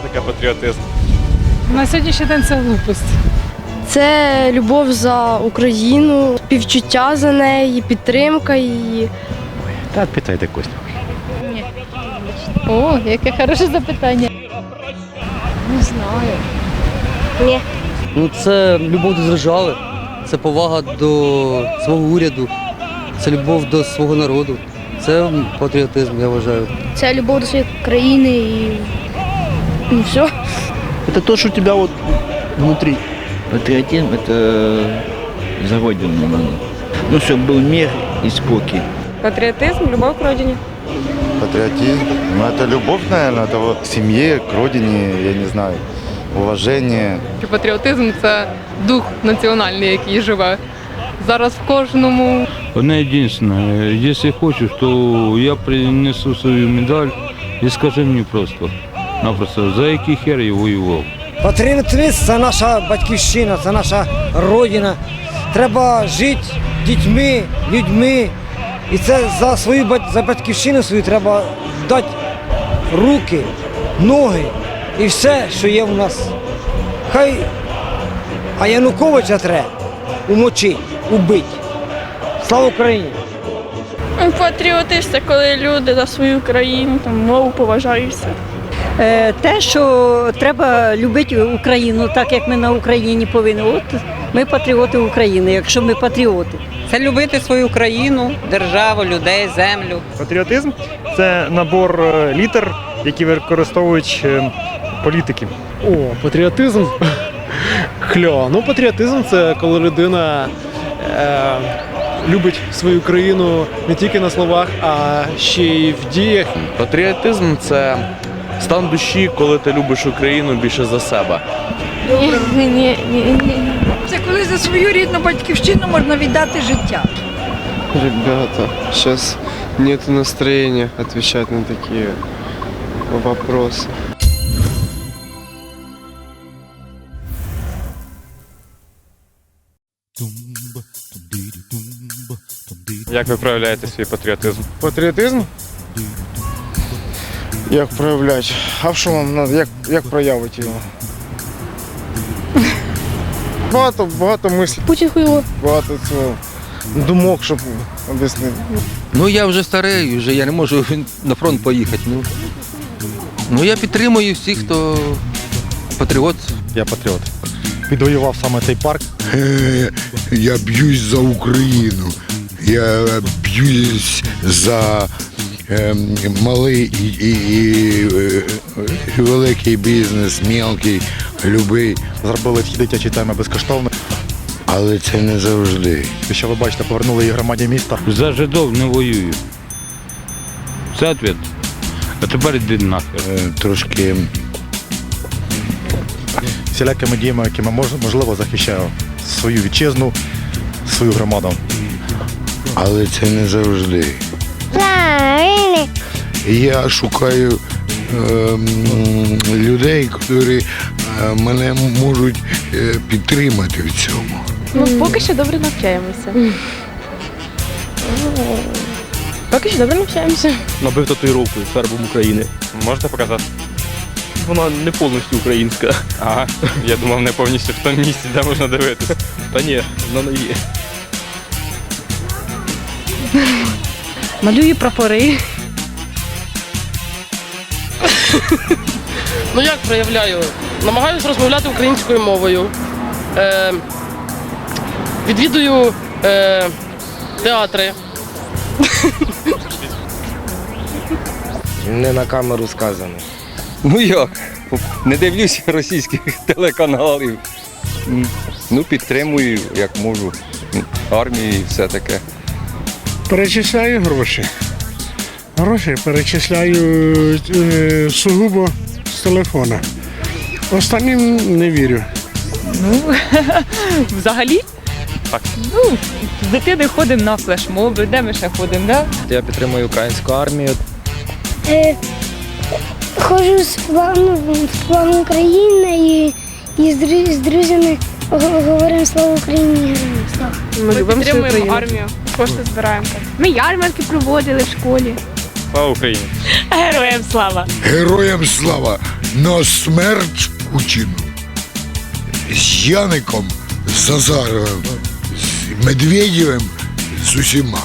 патріотизм? На сьогоднішній день це глупость. Це любов за Україну, співчуття за неї, підтримка її. Та питайте Костю. О, яке хороше запитання. Не знаю. Ну, це любов до держави, це повага до свого уряду, це любов до свого народу. Це патріотизм, я вважаю. Це любов до своєї країни і ну все. Это то, что у тебя вот внутри. Патриотизм – это за родину надо. Ну, чтобы был мир и спокой. Патріотизм, любов к родині. Патриотизм. Ну, это любовь, наверное, это вот к семье, к родине, я не знаю, уважение. Патріотизм це дух національний, який живе. Зараз в кожному Одне єдине, якщо хочеш, то я принесу свою медаль і скажи мені просто, Напросто, за який хер я воював. Патріотизм це наша батьківщина, це наша родина. Треба жити дітьми, людьми. І це за свою за батьківщину свою треба дати руки, ноги і все, що є в нас. Хай а Януковича треба умочить, убить. Слава Україні! Патріотизм це коли люди за свою країну, там, мову поважають все. Е, те, що треба любити Україну, так як ми на Україні повинні. От ми патріоти України, якщо ми патріоти. це любити свою країну, державу, людей, землю. Патріотизм це набор е, літер, які використовують е, політики. О, патріотизм. Кльо. Ну, патріотизм це коли людина е, любить свою країну не тільки на словах, а ще й в діях. Патріотизм це стан душі, коли ти любиш Україну більше за себе. Ні, ні, ні, ні. Це коли за свою рідну батьківщину можна віддати життя. Ребята, сейчас нет настроения отвечать на такие вопросы. Як ви проявляєте свій патріотизм? Патріотизм? Як проявляти? А що вам надо? Як, як проявити його? Багато, багато мислів, Путін хуйло. багато цього думок, щоб об'яснити. Ну я вже старий, вже я не можу на фронт поїхати. Ну, ну я підтримую всіх, хто патріот. Я патріот. Підвоював саме цей парк. Я б'юсь за Україну. Я б'юсь за малий і, і, і е, е, великий бізнес, мілкий, любий. Зробили всі дитячі теми безкоштовно. Але це не завжди. Що ви бачите, повернули її громаді міста. За жидов не воюю. Це відповідь. А тепер йди нахер. Е, Трошки Всілякими діями, якими можливо захищаю свою вітчизну, свою громаду. але це не завжди. Я шукаю ем, людей, які е, мене можуть е, підтримати в цьому. Ну, поки що добре навчаємося. Поки що добре навчаємося. Набив татуїровку фербом України. Можете показати? Вона не повністю українська. Ага, я думав, не повністю в тому місці, де можна дивитися. Та ні, вона не є. Малюю прапори. Ну як проявляю? Намагаюся розмовляти українською мовою. Е, відвідую е, театри. Не на камеру сказано. Ну як? Не дивлюся російських телеканалів. Ну, підтримую, як можу. Армію і все таке. Перечисляю гроші. Гроші перечисляю е, сугубо з телефона. Останнім не вірю. Ну, взагалі. Так. Ну, з дитини ходимо на флешмоби, де ми ще ходимо, да? Я підтримую українську армію. Е, ходжу з плану, в план України і, і з, з друзями говоримо слава Україні, героям слава. Ми, любимо свою країну. армію, кошти збираємо. Ми ярмарки проводили в школі. Слава Україні! Героям слава! Героям слава! на смерть Путіну. З Яником, Зазаровим, з Медведєвим, з усіма.